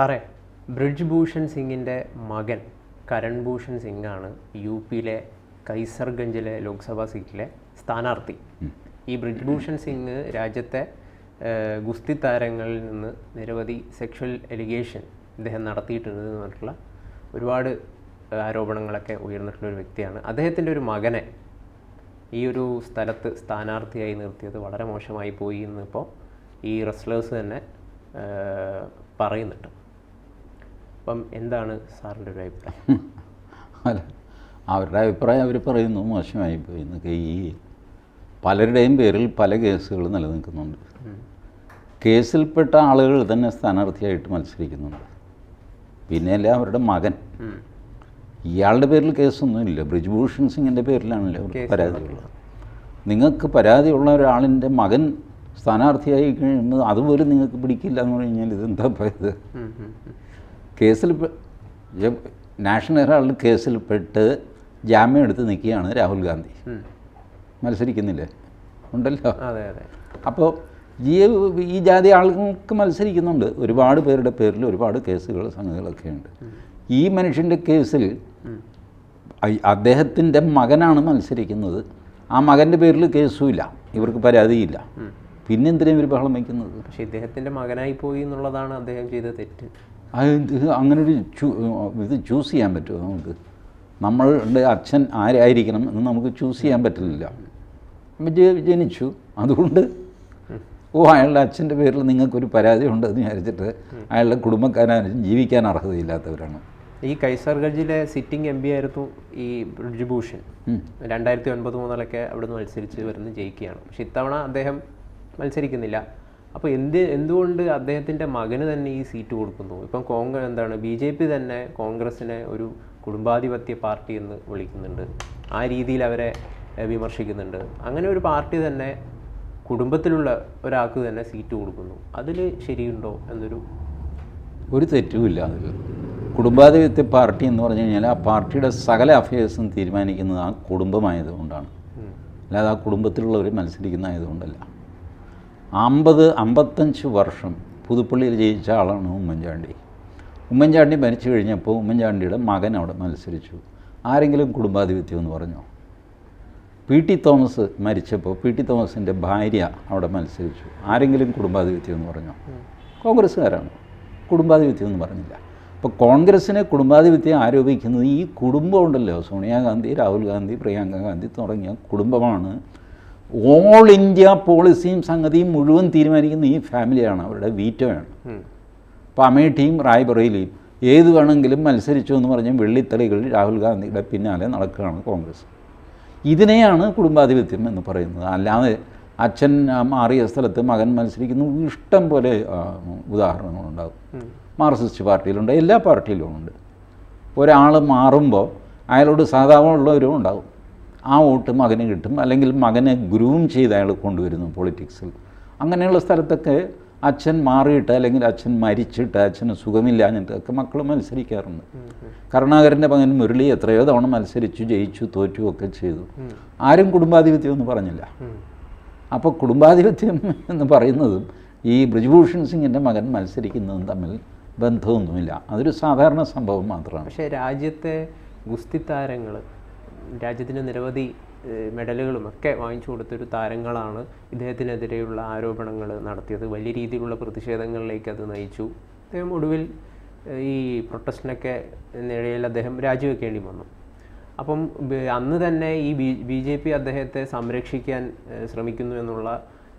സാറേ ബ്രിഡ്ജ് ഭൂഷൺ സിംഗിന്റെ മകൻ കരൺ ഭൂഷൺ സിംഗാണ് യു പിയിലെ കൈസർഗഞ്ചിലെ ലോക്സഭാ സീറ്റിലെ സ്ഥാനാർത്ഥി. ഈ ബ്രിഡ്ജ് ഭൂഷൺ സിംഗ് രാജ്യത്തെ ഗുസ്തി താരങ്ങളിൽ നിന്ന് നിരവധി സെക്ഷൽ എലിഗേഷൻ ഇദ്ദേഹം നടത്തിയിട്ടുണ്ട് എന്ന് പറഞ്ഞിട്ടുള്ള ഒരുപാട് ആരോപണങ്ങളൊക്കെ ഉയർന്നിട്ടുള്ള ഒരു വ്യക്തിയാണ്. അദ്ദേഹത്തിന്റെ ഒരു മകനെ ഈ ഒരു സ്ഥലത്ത് സ്ഥാനാർത്ഥിയായി നിർത്തിയത് വളരെ മോശമായി പോയി എന്നിപ്പോൾ ഈ റെസ്ലേഴ്സ് തന്നെ പറയുന്നുണ്ട്. അപ്പം എന്താണ് സാറിന്റെ ഒരു അഭിപ്രായം? അല്ല അവരുടെ അഭിപ്രായം അവർ പറയുന്നു മോശമായി പോയി എന്നൊക്കെ. ഈ പലരുടെയും പേരിൽ പല കേസുകൾ നിലനിൽക്കുന്നുണ്ട്. കേസിൽപ്പെട്ട ആളുകൾ തന്നെ സ്ഥാനാർത്ഥിയായിട്ട് മത്സരിക്കുന്നുണ്ട്. പിന്നെയല്ല അവരുടെ മകൻ. ഇയാളുടെ പേരിൽ കേസൊന്നുമില്ല ബ്രിജ്ഭൂഷൺ സിംഗിന്റെ പേരിലാണല്ലോ പരാതിയുള്ളത്. നിങ്ങൾക്ക് പരാതിയുള്ള ഒരാളിന്റെ മകൻ സ്ഥാനാർത്ഥിയായി കഴിയുമ്പോൾ അതുപോലും നിങ്ങൾക്ക് പിടിക്കില്ല എന്ന് പറഞ്ഞു കഴിഞ്ഞാൽ ഇതെന്താ പോയത് ഉം. കേസിൽ നാഷണൽ ഹെറാൾഡ് കേസിൽപ്പെട്ട് ജാമ്യം എടുത്ത് നിൽക്കുകയാണ് രാഹുൽ ഗാന്ധി. മത്സരിക്കുന്നില്ലേ? ഉണ്ടല്ലോ. അതെ അതെ. അപ്പോൾ ഈ ഈ ജാതി ആളുകൾക്ക് മത്സരിക്കുന്നുണ്ട്. ഒരുപാട് പേരുടെ പേരിൽ ഒരുപാട് കേസുകൾ സംഗതികളൊക്കെ ഉണ്ട്. ഈ മനുഷ്യന്റെ കേസിൽ അദ്ദേഹത്തിന്റെ മകനാണ് മത്സരിക്കുന്നത്. ആ മകന്റെ പേരിൽ കേസുമില്ല. ഇവർക്ക് പരാതിയില്ല. പിന്നെന്തിനും ഇവർ ബഹളം വയ്ക്കുന്നത്? പക്ഷേ ഇദ്ദേഹത്തിന്റെ മകനായി പോയി എന്നുള്ളതാണ് അദ്ദേഹം ചെയ്ത തെറ്റ്. അത് ഇത് അങ്ങനെ ഒരു ഇത് ചൂസ് ചെയ്യാൻ പറ്റുമോ നമുക്ക്? നമ്മളുടെ അച്ഛൻ ആരായിരിക്കണം എന്ന് നമുക്ക് ചൂസ് ചെയ്യാൻ പറ്റില്ല. ജനിച്ചു അതുകൊണ്ട് ഓ അയാളുടെ അച്ഛന്റെ പേരിൽ നിങ്ങൾക്കൊരു പരാതി ഉണ്ടെന്ന് വിചാരിച്ചിട്ട് അയാളുടെ കുടുംബക്കാരും ജീവിക്കാൻ അർഹതയില്ലാത്തവരാണ്. ഈ കൈസർഗഞ്ചിലെ സിറ്റിംഗ് എം പി ആയിരുന്നു ഈ ബ്രിഡ്ജ് ഭൂഷൺ ഉം. രണ്ടായിരത്തി ഒൻപത് മുതലൊക്കെ അവിടുന്ന് മത്സരിച്ച് വരുന്ന ജയിക്കുകയാണ്. പക്ഷെ ഇത്തവണ അദ്ദേഹം മത്സരിക്കുന്നില്ല. അപ്പോൾ എന്ത് എന്തുകൊണ്ട് അദ്ദേഹത്തിന്റെ മകന് തന്നെ ഈ സീറ്റ് കൊടുക്കുന്നു? ഇപ്പം കോൺഗ്രസ് എന്താണ് ബി ജെ പി തന്നെ കോൺഗ്രസിനെ ഒരു കുടുംബാധിപത്യ പാർട്ടി എന്ന് വിളിക്കുന്നുണ്ട്. ആ രീതിയിൽ അവരെ വിമർശിക്കുന്നുണ്ട്. അങ്ങനെ ഒരു പാർട്ടി തന്നെ കുടുംബത്തിലുള്ള ഒരാൾക്ക് തന്നെ സീറ്റ് കൊടുക്കുന്നു. അതിൽ ശരിയുണ്ടോ എന്നൊരു ഒരു തെറ്റുമില്ല അതിൽ കുടുംബാധിപത്യ പാർട്ടി എന്ന് പറഞ്ഞു കഴിഞ്ഞാൽ ആ പാർട്ടിയുടെ സകല അഫയേഴ്സും തീരുമാനിക്കുന്നത് ആ കുടുംബമായതുകൊണ്ടാണ്. അല്ലാതെ ആ കുടുംബത്തിലുള്ളവർ മത്സരിക്കുന്ന ആയതുകൊണ്ടല്ല. അമ്പത് അമ്പത്തഞ്ച് വർഷം പുതുപ്പള്ളിയിൽ ജയിച്ച ആളാണ് ഉമ്മൻചാണ്ടി. ഉമ്മൻചാണ്ടി മരിച്ചു കഴിഞ്ഞപ്പോൾ ഉമ്മൻചാണ്ടിയുടെ മകൻ അവിടെ മത്സരിച്ചു. ആരെങ്കിലും കുടുംബാധിപത്യം എന്ന് പറഞ്ഞോ? പി ടി തോമസ് മരിച്ചപ്പോൾ പി ടി തോമസിന്റെ ഭാര്യ അവിടെ മത്സരിച്ചു. ആരെങ്കിലും കുടുംബാധിപത്യം എന്ന് പറഞ്ഞോ? കോൺഗ്രസ്സുകാരാണ്. കുടുംബാധിപത്യം എന്ന് പറഞ്ഞില്ല. അപ്പോൾ കോൺഗ്രസ്സിനെ കുടുംബാധിപത്യം ആരോപിക്കുന്നത് ഈ കുടുംബം ഉണ്ടല്ലോ. സോണിയാഗാന്ധി രാഹുൽ ഗാന്ധി പ്രിയങ്ക ഗാന്ധി തുടങ്ങിയ കുടുംബമാണ് ഓൾ ഇന്ത്യ പോളിസിയും സംഗതിയും മുഴുവൻ തീരുമാനിക്കുന്ന ഈ ഫാമിലിയാണ് അവരുടെ വീറ്റോയാണ്. അപ്പോൾ അമേഠിയും റായ്ബറേലിയും ഏത് വേണമെങ്കിലും മത്സരിച്ചു എന്ന് പറഞ്ഞാൽ വെള്ളിത്തളികൾ രാഹുൽ ഗാന്ധിയുടെ പിന്നാലെ നടക്കുകയാണ് കോൺഗ്രസ്. ഇതിനെയാണ് കുടുംബാധിപത്യം എന്ന് പറയുന്നത്. അല്ലാതെ അച്ഛൻ മാറിയ സ്ഥലത്ത് മകൻ മത്സരിക്കുന്നു ഇഷ്ടം പോലെ ഉദാഹരണങ്ങളുണ്ടാകും മാർസിസ്റ്റ് പാർട്ടിയിലുണ്ട് എല്ലാ പാർട്ടിയിലും ഉണ്ട്. ഒരാൾ മാറുമ്പോൾ അയാളോട് സാധാരണ ഉള്ളവരും ഉണ്ടാകും. ആ വോട്ട് മകന് കിട്ടും അല്ലെങ്കിൽ മകനെ ഗ്രൂം ചെയ്ത് അയാൾ കൊണ്ടുവരുന്നു പൊളിറ്റിക്സിൽ അങ്ങനെയുള്ള സ്ഥലത്തൊക്കെ അച്ഛൻ മാറിയിട്ട് അല്ലെങ്കിൽ അച്ഛൻ മരിച്ചിട്ട് അച്ഛന് സുഖമില്ലാഞ്ഞിട്ടൊക്കെ മക്കൾ മത്സരിക്കാറുണ്ട്. കരുണാകരന്റെ മകൻ മുരളി എത്രയോ തവണ മത്സരിച്ചു ജയിച്ചു തോറ്റു ഒക്കെ ചെയ്തു. ആരും കുടുംബാധിപത്യം എന്ന് പറഞ്ഞില്ല. അപ്പോൾ കുടുംബാധിപത്യം എന്ന് പറയുന്നതും ഈ ബ്രിജ്ഭൂഷൺ സിംഗിന്റെ മകൻ മത്സരിക്കുന്നതും തമ്മിൽ ബന്ധമൊന്നുമില്ല. അതൊരു സാധാരണ സംഭവം മാത്രമാണ്. പക്ഷേ രാജ്യത്തെ ഗുസ്തി താരങ്ങൾ രാജ്യത്തിന് നിരവധി മെഡലുകളും ഒക്കെ വാങ്ങിച്ചു കൊടുത്തൊരു താരങ്ങളാണ് ഇദ്ദേഹത്തിനെതിരെയുള്ള ആരോപണങ്ങൾ നടത്തിയത്. വലിയ രീതിയിലുള്ള പ്രതിഷേധങ്ങളിലേക്ക് അത് നയിച്ചു. അദ്ദേഹം ഒടുവിൽ ഈ പ്രൊട്ടസ്റ്റിനൊക്കെ നിഴയിൽ അദ്ദേഹം രാജിവെക്കേണ്ടി വന്നു. അപ്പം അന്ന് തന്നെ ഈ ബി ബി ജെ പി അദ്ദേഹത്തെ സംരക്ഷിക്കാൻ ശ്രമിക്കുന്നു എന്നുള്ള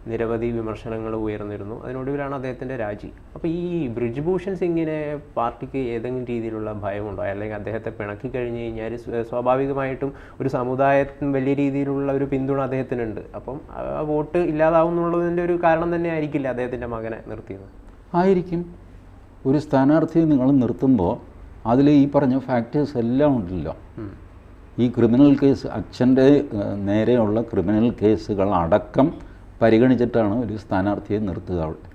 നിരവധി വിമർശനങ്ങൾ ഉയർന്നിരുന്നു. അതിനൊടുവിലാണ് അദ്ദേഹത്തിന്റെ രാജി. അപ്പോൾ ഈ ബ്രിജ്ഭൂഷൺ സിംഗിനെ പാർട്ടിക്ക് ഏതെങ്കിലും രീതിയിലുള്ള ഭയമുണ്ടോ? അല്ലെങ്കിൽ അദ്ദേഹത്തെ പിണക്കി കഴിഞ്ഞ് കഴിഞ്ഞാൽ സ്വാഭാവികമായിട്ടും ഒരു സമുദായത്തിന് വലിയ രീതിയിലുള്ള ഒരു പിന്തുണ അദ്ദേഹത്തിനുണ്ട്. അപ്പം ആ വോട്ട് ഇല്ലാതാവുന്നുള്ളതിന്റെ ഒരു കാരണം തന്നെ ആയിരിക്കില്ല അദ്ദേഹത്തിന്റെ മകനെ നിർത്തിയത്? ആയിരിക്കും. ഒരു സ്ഥാനാർത്ഥിയെ നിങ്ങൾ നിർത്തുമ്പോൾ അതിൽ ഈ പറഞ്ഞ ഫാക്ടേഴ്സ് എല്ലാം ഉണ്ടല്ലോ. ഈ ക്രിമിനൽ കേസ് അച്ഛന്റെ നേരെയുള്ള ക്രിമിനൽ കേസുകൾ അടക്കം പരിഗണിച്ചിട്ടാണ് ഒരു സ്ഥാനാർത്ഥിയെ നിർത്തുക അവിടെ.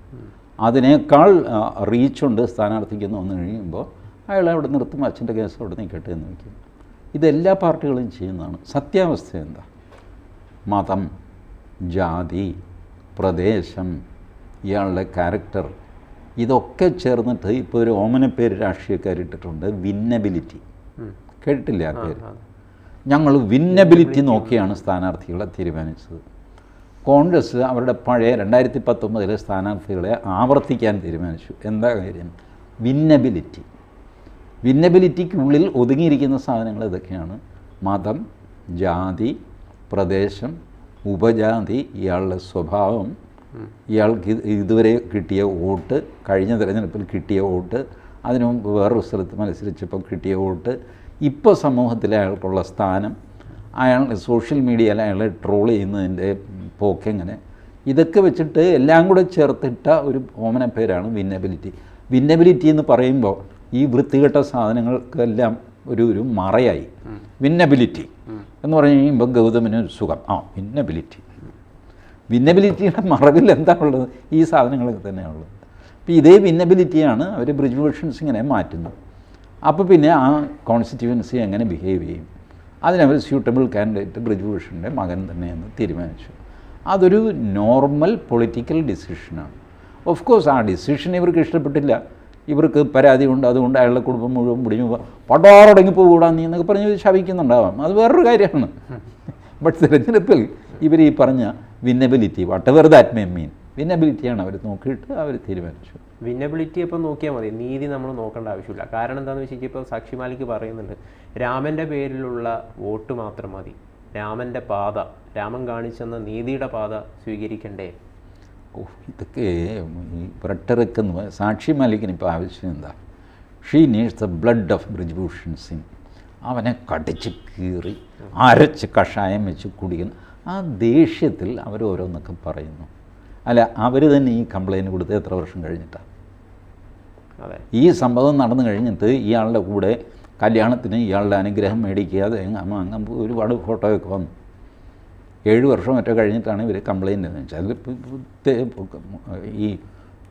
അതിനേക്കാൾ റീച്ചുണ്ട് സ്ഥാനാർത്ഥിക്ക് എന്ന് വന്നു കഴിയുമ്പോൾ അയാളെ അവിടെ നിർത്തും അച്ഛന്റെ കേസ് അവിടെ നിൽക്കട്ടെ എന്ന് വയ്ക്കും. ഇതെല്ലാ പാർട്ടികളും ചെയ്യുന്നതാണ്. സത്യാവസ്ഥ എന്താ? മതം ജാതി പ്രദേശം ഇയാളുടെ ക്യാരക്ടർ ഇതൊക്കെ ചേർന്നിട്ട് ഇപ്പോൾ ഒരു ഓമനപ്പേര് രാഷ്ട്രീയക്കാരിട്ടിട്ടുണ്ട് വിന്നബിലിറ്റി. കേട്ടിട്ടില്ല ആ പേര്. ഞങ്ങൾ വിന്നബിലിറ്റി നോക്കിയാണ് സ്ഥാനാർത്ഥികളെ തീരുമാനിച്ചത്. കോൺഗ്രസ് അവരുടെ പഴയ രണ്ടായിരത്തി പത്തൊമ്പതിലെ സ്ഥാനാർത്ഥികളെ ആവർത്തിക്കാൻ തീരുമാനിച്ചു. എന്താ കാര്യം? വിന്നബിലിറ്റി. വിന്നബിലിറ്റിക്കുള്ളിൽ ഒതുങ്ങിയിരിക്കുന്ന സാധനങ്ങൾ ഇതൊക്കെയാണ്. മതം ജാതി പ്രദേശം ഉപജാതി ഇയാളുടെ സ്വഭാവം. ഇയാൾക്ക് ഇതുവരെ കിട്ടിയ വോട്ട് കഴിഞ്ഞ തിരഞ്ഞെടുപ്പിൽ കിട്ടിയ വോട്ട് അതിനു മുമ്പ് വേറൊരു സ്ഥലത്ത് മത്സരിച്ചപ്പോൾ കിട്ടിയ വോട്ട്. ഇപ്പോൾ സമൂഹത്തിൽ അയാൾക്കുള്ള സ്ഥാനം അയാൾ സോഷ്യൽ മീഡിയയിൽ അയാളെ ട്രോൾ ചെയ്യുന്നതിന്റെ പോക്കെങ്ങനെ ഇതൊക്കെ വെച്ചിട്ട് എല്ലാം കൂടെ ചേർത്തിട്ട ഒരു ഓമന പേരാണ് വിന്നബിലിറ്റി. വിന്നബിലിറ്റി എന്ന് പറയുമ്പോൾ ഈ വൃത്തികെട്ട സാധനങ്ങൾക്കെല്ലാം ഒരു ഒരു മറയായി. വിന്നബിലിറ്റി എന്ന് പറഞ്ഞു കഴിയുമ്പോൾ ഗൗതമിന് ഒരു സുഖം. ആ വിന്നബിലിറ്റി. വിന്നബിലിറ്റിയുടെ മറവിൽ എന്താ ഉള്ളത്? ഈ സാധനങ്ങളൊക്കെ തന്നെയാണുള്ളത് അപ്പോൾ ഇതേ വിന്നബിലിറ്റിയാണ് അവർ ബ്രിജ് ഇങ്ങനെ മാറ്റുന്നത്. അപ്പോൾ പിന്നെ ആ കോൺസ്റ്റിറ്റ്യുവൻസി എങ്ങനെ ബിഹേവ് ചെയ്യും? അതിനവർ സ്യൂട്ടബിൾ കാൻഡിഡേറ്റ് ബ്രിജ് ഭൂഷണിന്റെ മകൻ തന്നെയെന്ന് തീരുമാനിച്ചു. അതൊരു നോർമൽ പൊളിറ്റിക്കൽ ഡിസിഷനാണ്. ഓഫ് കോഴ്സ് ആ ഡിസിഷൻ ഇവർക്ക് ഇഷ്ടപ്പെട്ടില്ല. ഇവർക്ക് പരാതി ഉണ്ട് അതുകൊണ്ട് അയാളുടെ കുടുംബം മുഴുവൻ മുടിഞ്ഞു പടാറടങ്ങി പോകൂടാ നീ എന്നൊക്കെ പറഞ്ഞ് ശവിക്കുന്നുണ്ടാവാം അത് വേറൊരു കാര്യമാണ്. ബട്ട് തിരഞ്ഞെടുപ്പിൽ ഇവർ ഈ പറഞ്ഞ winnability whatever that may mean വിന്നബിലിറ്റിയാണ് അവർ നോക്കിയിട്ട് അവർ തീരുമാനിച്ചു. വിന്നബിലിറ്റി ഇപ്പം നോക്കിയാൽ മതി. നീതി നമ്മൾ നോക്കേണ്ട ആവശ്യമില്ല. കാരണം എന്താണെന്ന് വെച്ചാൽ ഇപ്പോൾ സാക്ഷി മാലിക് പറയുന്നുണ്ട്. രാമന്റെ പേരിലുള്ള വോട്ട് മാത്രം മതി. രാമന്റെ പാത രാമൻ കാണിച്ചെന്ന നീതിയുടെ പാത സ്വീകരിക്കണ്ടേ? ഓ ഇതൊക്കെ ഈ റെട്ടറിക് സാക്ഷി മാലിക്കിന് ഇപ്പോൾ ആവശ്യം എന്താ she needs the blood of Brij Bhushan Singh അവനെ കടിച്ച് കീറി അരച്ച് കഷായം വെച്ച് കുടിക്കുന്നു. ആ ദേഷ്യത്തിൽ അവർ ഓരോന്നൊക്കെ പറയുന്നു. അല്ല അവർ തന്നെ ഈ കംപ്ലയിന്റ് കൊടുത്ത് എത്ര വർഷം കഴിഞ്ഞിട്ടാണ് ഈ സംഭവം നടന്നു കഴിഞ്ഞിട്ട് ഇയാളുടെ കൂടെ കല്യാണത്തിന് ഇയാളുടെ അനുഗ്രഹം മേടിക്കുക അത് അങ്ങ് അങ്ങ് ഒരുപാട് ഫോട്ടോയൊക്കെ വന്നു. ഏഴ് വർഷം ഒറ്റ കഴിഞ്ഞിട്ടാണ് ഇവർ കംപ്ലയിന്റ് എന്ന് വെച്ചാൽ ഈ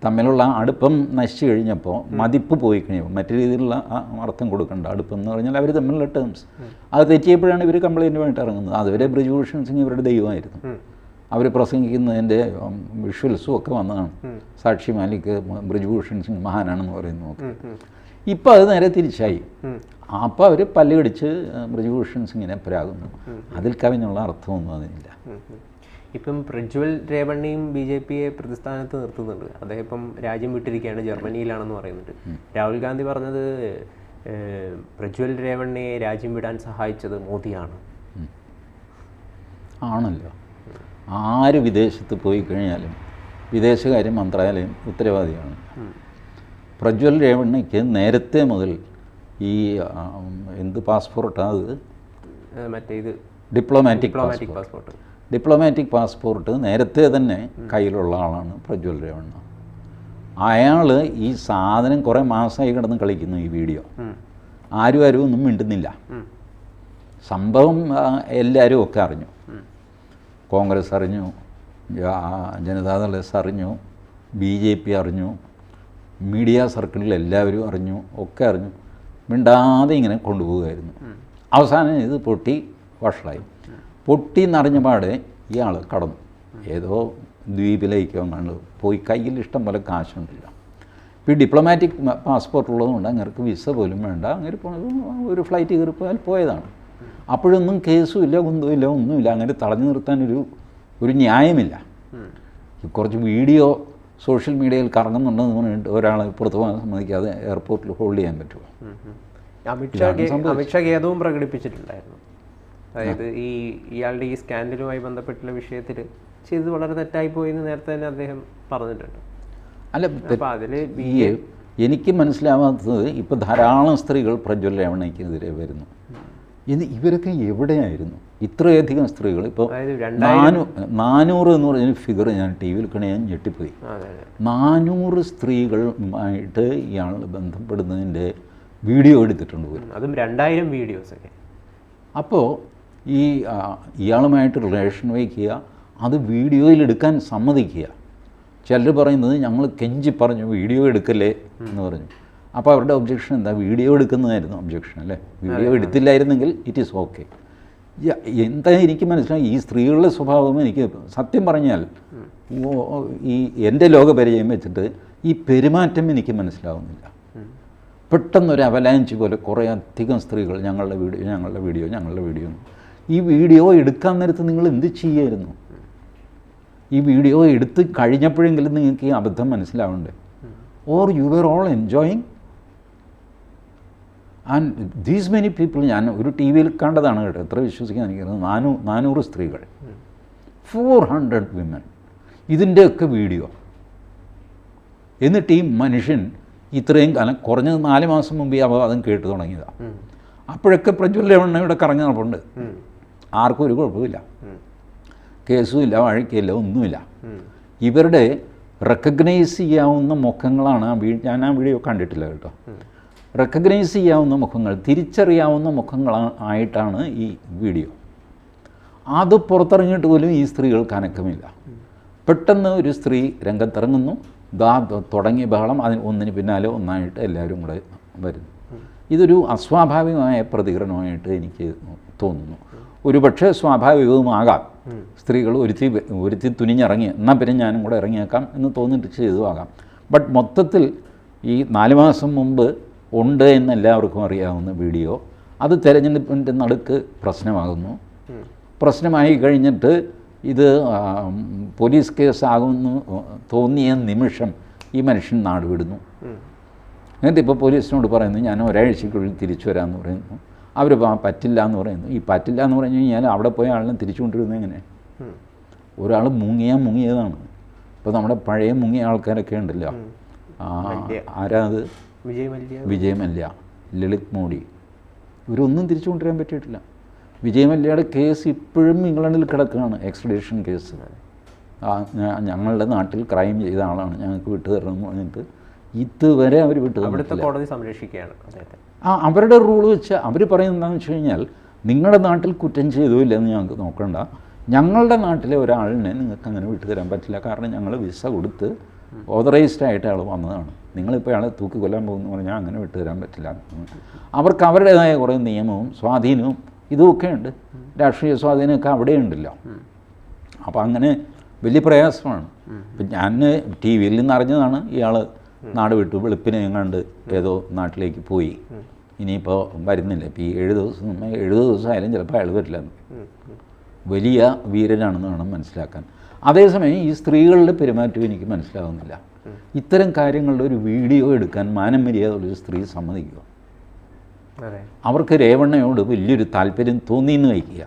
തമ്മിലുള്ള അടുപ്പം നശിച്ചു കഴിഞ്ഞപ്പോൾ മതിപ്പ് പോയി കഴിഞ്ഞപ്പോൾ മറ്റു രീതിയിലുള്ള ആ അർത്ഥം കൊടുക്കേണ്ട അടുപ്പം എന്ന് പറഞ്ഞാൽ അവർ തമ്മിലുള്ള ടേംസ് അത് തെറ്റിയപ്പോഴാണ് ഇവർ കംപ്ലയിന്റുമായിട്ട് ഇറങ്ങുന്നത്. അതുവരെ ബ്രിജുഭൂഷൺ സിംഗ് ഇവരുടെ ദൈവമായിരുന്നു. അവർ പ്രസംഗിക്കുന്നതിന്റെ വിഷ്വൽസും ഒക്കെ വന്നതാണ്. സാക്ഷി മാലിക് ബ്രിജുഭൂഷൺ സിംഗ് മഹാനാണെന്ന് പറയുന്നു ഒക്കെ. ഇപ്പം അത് നേരെ തിരിച്ചായി. അപ്പോൾ അവർ പല്ല് കടിച്ച് ബ്രിജുഭൂഷൺ സിംഗിനെ പരാകുന്നു. അതിൽ കവിഞ്ഞുള്ള അർത്ഥമൊന്നും അതിനില്ല. ഇപ്പം പ്രജ്വൽ രേവണ്ണയും ബി ജെ പിയെ പ്രതിസ്ഥാനത്ത് നിർത്തുന്നുണ്ട്. അദ്ദേഹം ഇപ്പം രാജ്യം വിട്ടിരിക്കുകയാണ് ജർമ്മനിയിലാണെന്ന് പറയുന്നുണ്ട്. രാഹുൽ ഗാന്ധി പറഞ്ഞത് പ്രജ്വൽ രേവണ്ണയെ രാജ്യം വിടാൻ സഹായിച്ചത് മോദിയാണ്. ആണല്ലോ. ആര് വിദേശത്ത് പോയി കഴിഞ്ഞാലും വിദേശകാര്യ മന്ത്രാലയം ഉത്തരവാദിയാണ്. പ്രജ്വൽ രേവണ്ണയ്ക്ക് നേരത്തെ മുതൽ ഈ എന്ത് പാസ്പോർട്ടാണ് അത്? ഏഹ്, മറ്റേ ഇത്. ഡിപ്ലോമാറ്റിക് പാസ്പോർട്ട് ഡിപ്ലോമാറ്റിക് പാസ്പോർട്ട് നേരത്തെ തന്നെ കയ്യിലുള്ള ആളാണ് പ്രജ്വൽ രേവണ്ണ അയാൾ ഈ സാധനം കുറേ മാസമായി കിടന്ന് കളിക്കുന്നു ഈ വീഡിയോ. ആരും ആരും ഒന്നും മിണ്ടുന്നില്ല. സംഭവം എല്ലാവരും ഒക്കെ അറിഞ്ഞു. കോൺഗ്രസ് അറിഞ്ഞു ജനതാദൾ എസ് അറിഞ്ഞു ബി ജെ പി അറിഞ്ഞു മീഡിയ സർക്കിളിൽ എല്ലാവരും അറിഞ്ഞു ഒക്കെ അറിഞ്ഞു. മിണ്ടാതെ ഇങ്ങനെ കൊണ്ടുപോകുമായിരുന്നു അവസാനം ഇത് പൊട്ടി വഷളായി. പൊട്ടി എന്നറിഞ്ഞ പാടെ ഇയാൾ കടന്നു. ഏതോ ദ്വീപിലേക്കോ കണ്ട് പോയി. കയ്യിൽ ഇഷ്ടം പോലെ കാശുണ്ടില്ല. ഇപ്പോൾ ഈ ഡിപ്ലോമാറ്റിക് പാസ്പോർട്ട് ഉള്ളതുകൊണ്ട് അങ്ങേർക്ക് വിസ പോലും വേണ്ട. അങ്ങനെ ഒരു ഫ്ലൈറ്റ് കയറി പോയാൽ പോയതാണ്. അപ്പോഴൊന്നും കേസും ഇല്ല കുന്തവും ഇല്ല ഒന്നുമില്ല. അങ്ങനെ തടഞ്ഞു നിർത്താനൊരു ഒരു ന്യായമില്ല. കുറച്ച് വീഡിയോ സോഷ്യൽ മീഡിയയിൽ കറങ്ങുന്നുണ്ടെന്ന് പറഞ്ഞിട്ട് ഒരാളെ പുറത്തു പോകാൻ സമ്മതിക്കാതെ എയർപോർട്ടിൽ ഹോൾഡ് ചെയ്യാൻ പറ്റുമോ. അമിത്ഷാ ഖേദവും പ്രകടിപ്പിച്ചിട്ടുണ്ടായിരുന്നു. അതായത് ഈ ഇയാളുടെ ഈ സ്കാൻഡലുമായി ബന്ധപ്പെട്ടുള്ള വിഷയത്തിൽ ചെയ്തത് വളരെ തെറ്റായി പോയി എന്ന് നേരത്തെ തന്നെ അദ്ദേഹം പറഞ്ഞിട്ടുണ്ട്. അല്ല അപ്പൊ അതിൽ ഈ എനിക്ക് മനസ്സിലാവാത്തത് ഇപ്പോൾ ധാരാളം സ്ത്രീകൾ പ്രജ്വൽ രമണയ്ക്കെതിരെ വരുന്നു ഇന്ന് ഇവരൊക്കെ എവിടെയായിരുന്നു? ഇത്രയധികം സ്ത്രീകൾ ഇപ്പോൾ നാനൂ നാനൂറ് എന്ന് പറഞ്ഞ ഫിഗർ ഞാൻ ടി വിയിൽ കണ്ട് ഞാൻ ഞെട്ടിപ്പോയി. നാനൂറ് സ്ത്രീകളുമായിട്ട് ഇയാൾ ബന്ധപ്പെടുന്നതിന്റെ വീഡിയോ എടുത്തിട്ടുണ്ട് പോലും. അതും രണ്ടായിരം വീഡിയോസ് ഒക്കെ. അപ്പോൾ ഈ ഇയാളുമായിട്ട് റിലേഷൻ വയ്ക്കുക അത് വീഡിയോയിൽ എടുക്കാൻ സമ്മതിക്കുക. ചിലർ പറയുന്നത് ഞങ്ങൾ കെഞ്ചി പറഞ്ഞു വീഡിയോ എടുക്കല്ലേ? എന്ന് പറഞ്ഞു. അപ്പോൾ അവരുടെ ഒബ്ജക്ഷൻ എന്താ? വീഡിയോ എടുക്കുന്നതായിരുന്നു ഒബ്ജക്ഷൻ അല്ലേ? വീഡിയോ എടുത്തില്ലായിരുന്നെങ്കിൽ ഇറ്റ് ഈസ് ഓക്കെ എന്താ എനിക്ക് മനസ്സിലായി? ഈ സ്ത്രീകളുടെ സ്വഭാവം എനിക്ക് സത്യം പറഞ്ഞാൽ ഈ എന്റെ ലോകപരിചയം വെച്ചിട്ട് ഈ പെരുമാറ്റം എനിക്ക് മനസ്സിലാവുന്നില്ല. പെട്ടെന്നൊരു അവലാഞ്ച് പോലെ കുറേ അധികം സ്ത്രീകൾ ഞങ്ങളുടെ വീഡിയോ ഞങ്ങളുടെ വീഡിയോ ഞങ്ങളുടെ വീഡിയോ. ഈ വീഡിയോ എടുക്കാൻ നേരത്ത് നിങ്ങൾ എന്ത് ചെയ്യായിരുന്നു? ഈ വീഡിയോ എടുത്ത് കഴിഞ്ഞപ്പോഴെങ്കിലും നിങ്ങൾക്ക് ഈ അബദ്ധം മനസ്സിലാവണ്ടേ or you are all enjoying and these many people ഞാൻ ഒരു ടി വിയിൽ കണ്ടതാണ് കേട്ടോ എത്ര വിശ്വസിക്കാൻ എനിക്ക് നാനൂ നാനൂറ് സ്ത്രീകൾ. ഫോർ ഹൺഡ്രഡ് വിമൻ ഇതിന്റെയൊക്കെ വീഡിയോ. എന്നിട്ട് ഈ മനുഷ്യൻ ഇത്രയും കാലം കുറഞ്ഞത് നാല് മാസം മുമ്പേ അവ അതും കേട്ട് തുടങ്ങിയതാണ് അപ്പോഴൊക്കെ പ്രജ്വൽ രമണ്ണയുടെ കറങ്ങി നടപ്പുണ്ട്. ആർക്കും ഒരു കുഴപ്പമില്ല കേസും ഇല്ല വഴക്കില്ല ഒന്നുമില്ല. ഇവരുടെ റെക്കഗ്നൈസ് ചെയ്യാവുന്ന മുഖങ്ങളാണ് ആ വീ ഞാൻ ആ വീഡിയോ കണ്ടിട്ടില്ല കേട്ടോ. റെക്കഗ്നൈസ് ചെയ്യാവുന്ന മുഖങ്ങൾ തിരിച്ചറിയാവുന്ന മുഖങ്ങൾ ആയിട്ടാണ് ഈ വീഡിയോ അത് പുറത്തിറങ്ങിയിട്ട് പോലും ഈ സ്ത്രീകൾക്ക് അനക്കമില്ല പെട്ടെന്ന് ഒരു സ്ത്രീ രംഗത്തിറങ്ങുന്നു. ദാ തുടങ്ങിയ ബഹളം. അതിന് ഒന്നിന് പിന്നാലെ ഒന്നായിട്ട് എല്ലാവരും കൂടെ വരുന്നു. ഇതൊരു അസ്വാഭാവികമായ പ്രതികരണമായിട്ട് എനിക്ക് തോന്നുന്നു. ഒരു പക്ഷേ സ്വാഭാവികവുമാകാം സ്ത്രീകൾ ഒരുത്തി ഒരുത്തി തുനിഞ്ഞിറങ്ങി എന്നാൽ പിന്നെ ഞാനും കൂടെ ഇറങ്ങിയേക്കാം എന്ന് തോന്നിയിട്ട് ചെയ്തുമാകാം ബട്ട് മൊത്തത്തിൽ ഈ നാല് മാസം മുമ്പ് ഉണ്ട് എന്ന് എല്ലാവർക്കും അറിയാവുന്ന വീഡിയോ. അത് തെരഞ്ഞെടുപ്പിന്റെ നടുക്ക് പ്രശ്നമാകുന്നു. പ്രശ്നമായി കഴിഞ്ഞിട്ട് ഇത് പോലീസ് കേസാകുമെന്ന് തോന്നിയ നിമിഷം ഈ മനുഷ്യൻ നാട് വിടുന്നു എന്നിട്ട് ഇപ്പോൾ പോലീസിനോട് പറയുന്നു ഞാൻ ഒരാഴ്ചക്കുള്ളിൽ തിരിച്ചു വരാമെന്ന് പറയുന്നു. അവർ പറ്റില്ല എന്ന് പറയുന്നു. ഈ പറ്റില്ല എന്ന് പറഞ്ഞു കഴിഞ്ഞാൽ അവിടെ പോയ ആളിനെ തിരിച്ചു കൊണ്ടിരുന്നത് എങ്ങനെ? ഒരാൾ മുങ്ങിയാൽ മുങ്ങിയതാണ്. ഇപ്പോൾ നമ്മുടെ പഴയ മുങ്ങിയ ആൾക്കാരൊക്കെ ഉണ്ടല്ലോ. ആരാത് ആരാ അത്? വിജയ് മല്യ ലളിത് മോഡി. ഇവരൊന്നും തിരിച്ചു കൊണ്ടുവരാൻ പറ്റിയിട്ടില്ല. വിജയ് മല്യയുടെ കേസ് ഇപ്പോഴും ഇംഗ്ലണ്ടിൽ കിടക്കുകയാണ് എക്സ്ട്രഡീഷൻ കേസ്. ഞങ്ങളുടെ നാട്ടിൽ ക്രൈം ചെയ്ത ആളാണ് ഞങ്ങൾക്ക് വിട്ടു തരണം എന്ന് പറഞ്ഞിട്ട് ഇതുവരെ അവർ വിട്ടു കോടതി സംരക്ഷിക്കുകയാണ് ആ അവരുടെ റൂൾ വെച്ച് അവർ പറയുന്നത് എന്താണെന്ന് വെച്ച് കഴിഞ്ഞാൽ നിങ്ങളുടെ നാട്ടിൽ കുറ്റം ചെയ്തോ ഇല്ലെന്ന് ഞങ്ങൾക്ക് നോക്കണ്ട. ഞങ്ങളുടെ നാട്ടിലെ ഒരാളിനെ നിങ്ങൾക്ക് അങ്ങനെ വിട്ടുതരാൻ പറ്റില്ല. കാരണം ഞങ്ങൾ വിസ കൊടുത്ത് ഓതറൈസ്ഡ് ആയിട്ട് അയാൾ വന്നതാണ്. നിങ്ങളിപ്പോൾ അയാളെ തൂക്കി കൊല്ലാൻ പോകുന്നു പറഞ്ഞാൽ അങ്ങനെ വിട്ടു തരാൻ പറ്റില്ല. അവർക്ക് അവരുടേതായ കുറേ നിയമവും സ്വാധീനവും ഇതുമൊക്കെ ഉണ്ട് രാഷ്ട്രീയ സ്വാധീനമൊക്കെ അവിടെയുണ്ടല്ലോ. അപ്പോൾ അങ്ങനെ വലിയ പ്രയാസമാണ്. ഇപ്പം ഞാൻ ടി വിയിൽ നിന്ന് അറിഞ്ഞതാണ് ഇയാൾ നാട് വിട്ടു. വെളുപ്പിനെ എങ്ങാണ്ട് ഏതോ നാട്ടിലേക്ക് പോയി. ഇനിയിപ്പോൾ വരുന്നില്ല. ഇപ്പം ഈ ഏഴ് ദിവസം എഴുപത് ദിവസം ആയാലും ചിലപ്പോൾ അയാൾ വരില്ല. വലിയ വീരനാണെന്ന് വേണം മനസ്സിലാക്കാൻ. അതേസമയം ഈ സ്ത്രീകളുടെ പെരുമാറ്റം എനിക്ക് മനസ്സിലാവുന്നില്ല. ഇത്തരം കാര്യങ്ങളുടെ ഒരു വീഡിയോ എടുക്കാൻ മാനം മര്യാദയുള്ള ഒരു സ്ത്രീ സമ്മതിക്കുക. അവർക്ക് രേവണ്ണയോട് വലിയൊരു താല്പര്യം തോന്നിയെന്ന് വയ്ക്കുക.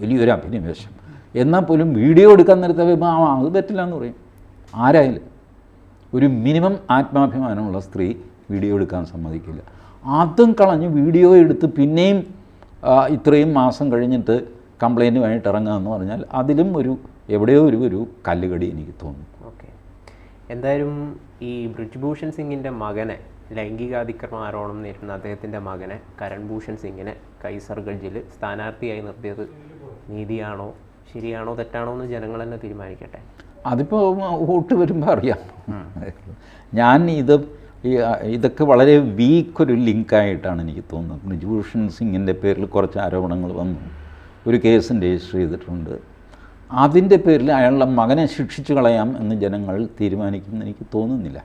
വലിയൊരു അഭിനിവേശം. എന്നാൽ പോലും വീഡിയോ എടുക്കാൻ നേരത്തെ അത് പറ്റില്ല എന്ന് പറയും. ആരായാലും. ഒരു മിനിമം ആത്മാഭിമാനമുള്ള സ്ത്രീ വീഡിയോ എടുക്കാൻ സമ്മതിക്കില്ല. അതും കളഞ്ഞ് വീഡിയോ എടുത്ത് പിന്നെയും ഇത്രയും മാസം കഴിഞ്ഞിട്ട് കംപ്ലൈന്റുമായിട്ട് ഇറങ്ങുക എന്ന് പറഞ്ഞാൽ അതിലും ഒരു എവിടെയോ ഒരു ഒരു കല്ലുകടി എനിക്ക് തോന്നുന്നു ഓക്കെ എന്തായാലും ഈ ബ്രിജ്ഭൂഷൺ സിംഗിന്റെ മകനെ ലൈംഗികാതിക്രമ ആരോപണം നേരിടുന്ന അദ്ദേഹത്തിന്റെ മകനെ കരൺ കരൺഭൂഷൺ സിംഗിനെ കൈസർഗഞ്ചിൽ സ്ഥാനാർത്ഥിയായി നിർത്തിയത് നീതിയാണോ ശരിയാണോ തെറ്റാണോ എന്ന് ജനങ്ങൾ തന്നെ തീരുമാനിക്കട്ടെ? അതിപ്പോൾ വോട്ട് വരുമ്പോൾ അറിയാം. ഞാൻ ഇത് ഇതൊക്കെ വളരെ വീക്ക് ഒരു ലിങ്കായിട്ടാണ് എനിക്ക് തോന്നുന്നത്. ബ്രിജ്ഭൂഷൺ സിംഗിന്റെ പേരിൽ കുറച്ച് ആരോപണങ്ങൾ വന്നു. ഒരു കേസ് രജിസ്റ്റർ ചെയ്തിട്ടുണ്ട്. അതിന്റെ പേരിൽ അയാളുടെ മകനെ ശിക്ഷിച്ചു കളയാം എന്ന് ജനങ്ങൾ തീരുമാനിക്കുമെന്ന് എനിക്ക് തോന്നുന്നില്ല.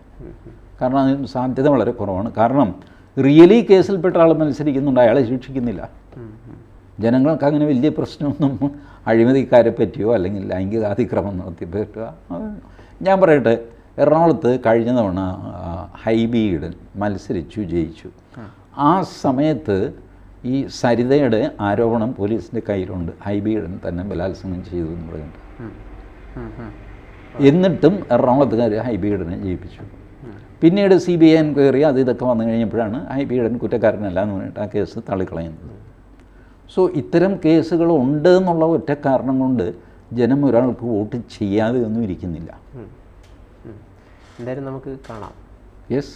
കാരണം അതിന് സാധ്യത വളരെ കുറവാണ്. കാരണം റിയലി കേസിൽപ്പെട്ട ആൾ മത്സരിക്കുന്നുണ്ട് അയാളെ ശിക്ഷിക്കുന്നില്ല. ജനങ്ങൾക്ക് അങ്ങനെ വലിയ പ്രശ്നമൊന്നും അഴിമതിക്കാരെ പറ്റിയോ അല്ലെങ്കിൽ ലൈംഗികാതിക്രമം നടത്തി പറ്റുക ഞാൻ പറയട്ടെ എറണാകുളത്ത് കഴിഞ്ഞ തവണ ഹൈബി ഈഡൻ മത്സരിച്ചു ജയിച്ചു. ആ സമയത്ത് ഈ സരിതയുടെ ആരോപണം പോലീസിന്റെ കയ്യിലുണ്ട്. ഹൈബിയുടെ തന്നെ ബലാത്സംഗം ചെയ്തു എന്ന് പറയുന്നുണ്ട്. എന്നിട്ടും എറണാകുളത്തുകാർ ഹൈബിയുടനെ ജയിപ്പിച്ചു. പിന്നീട് സി ബി ഐ എൻക്വയറി അത് ഇതൊക്കെ വന്നു കഴിഞ്ഞപ്പോഴാണ് ഹൈബീഡൻ കുറ്റക്കാരനല്ല എന്ന് പറഞ്ഞിട്ട് ആ കേസ് തള്ളിക്കളയുന്നത്. സോ ഇത്തരം കേസുകൾ ഉണ്ട് എന്നുള്ള ഒറ്റ കാരണം കൊണ്ട് ജനം ഒരാൾക്ക് വോട്ട് ചെയ്യാതെ ഒന്നും ഇരിക്കുന്നില്ല. എന്തായാലും നമുക്ക് കാണാം. യെസ്